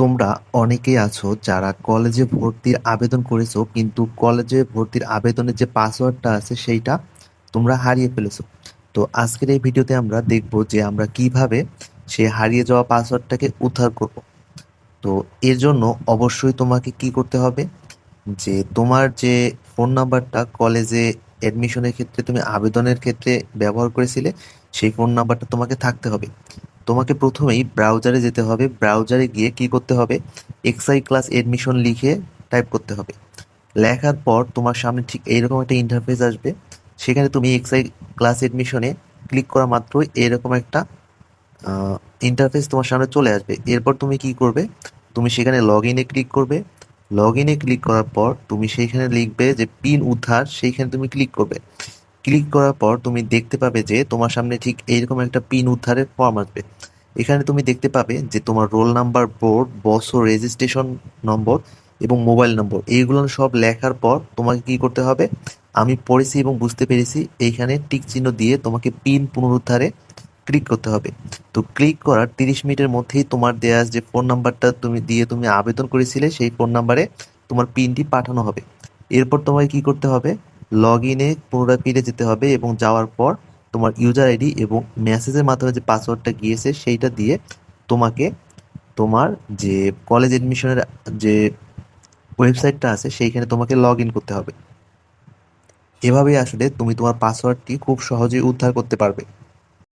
তোমরা অনেকেই আছো যারা কলেজে ভর্তির আবেদন করেছ, কিন্তু কলেজে ভর্তির আবেদনের যে পাসওয়ার্ডটা আছে সেইটা তোমরা হারিয়ে ফেলেছো। তো আজকের এই ভিডিওতে আমরা দেখব যে আমরা কীভাবে সেই হারিয়ে যাওয়া পাসওয়ার্ডটাকে উদ্ধার করব। তো এর জন্য অবশ্যই তোমাকে কি করতে হবে যে তোমার যে ফোন নাম্বারটা কলেজে অ্যাডমিশনের ক্ষেত্রে, তুমি আবেদনের ক্ষেত্রে ব্যবহার করেছিলে, সেই ফোন নাম্বারটা তোমাকে থাকতে হবে। তোমাকে প্রথমেই ব্রাউজারে যেতে হবে। ব্রাউজারে গিয়ে কি করতে হবে? এক্সআই ক্লাস এডমিশন লিখে টাইপ করতে হবে। লেখার পর তোমার সামনে ঠিক এইরকম একটা ইন্টারফেস আসবে। সেখানে তুমি এক্সআই ক্লাস এডমিশনে ক্লিক করা মাত্রই এরকম একটা ইন্টারফেস তোমার সামনে চলে আসবে। এরপর তুমি কি করবে? তুমি সেখানে লগ ইনে ক্লিক করবে। লগ ইনে ক্লিক করার পর তুমি সেইখানে লিখবে যে পিন উদ্ধার, সেইখানে তুমি ক্লিক করবে। ক্লিক করার পর তুমি দেখতে পাবে যে তোমার সামনে ঠিক এইরকম একটা পিন উদ্ধারের ফর্ম আসবে। এখানে তুমি দেখতে পাবে যে তোমার রোল নাম্বার, বোর্ড বছর রেজিস্ট্রেশন নম্বর এবং মোবাইল নম্বর। এইগুলো সব লেখার পর তোমাকে কি করতে হবে? আমি পড়েছি এবং বুঝতে পেরেছি, এইখানে টিক চিহ্ন দিয়ে তোমাকে পিন পুনরুদ্ধারে ক্লিক করতে হবে। তো ক্লিক করার তিরিশ মিনিটের মধ্যেই তোমার দেয়া যে ফোন নাম্বারটা তুমি দিয়ে তুমি আবেদন করেছিলে, সেই ফোন নাম্বারে তোমার পিনটি পাঠানো হবে। এরপর তোমাকে কি করতে হবে? লগ ইনে পুনরায় ফিরে যেতে হবে এবং যাওয়ার পর তোমার ইউজার আইডি এবং মেসেজের মাধ্যমে যে পাসওয়ার্ডটা গিয়েছে সেইটা দিয়ে তোমাকে তোমার যে কলেজ এডমিশনের যে ওয়েবসাইটটা আছে সেইখানে তোমাকে লগ ইন করতে হবে। এভাবেই আসলে তুমি তোমার পাসওয়ার্ডটি খুব সহজেই উদ্ধার করতে পারবে।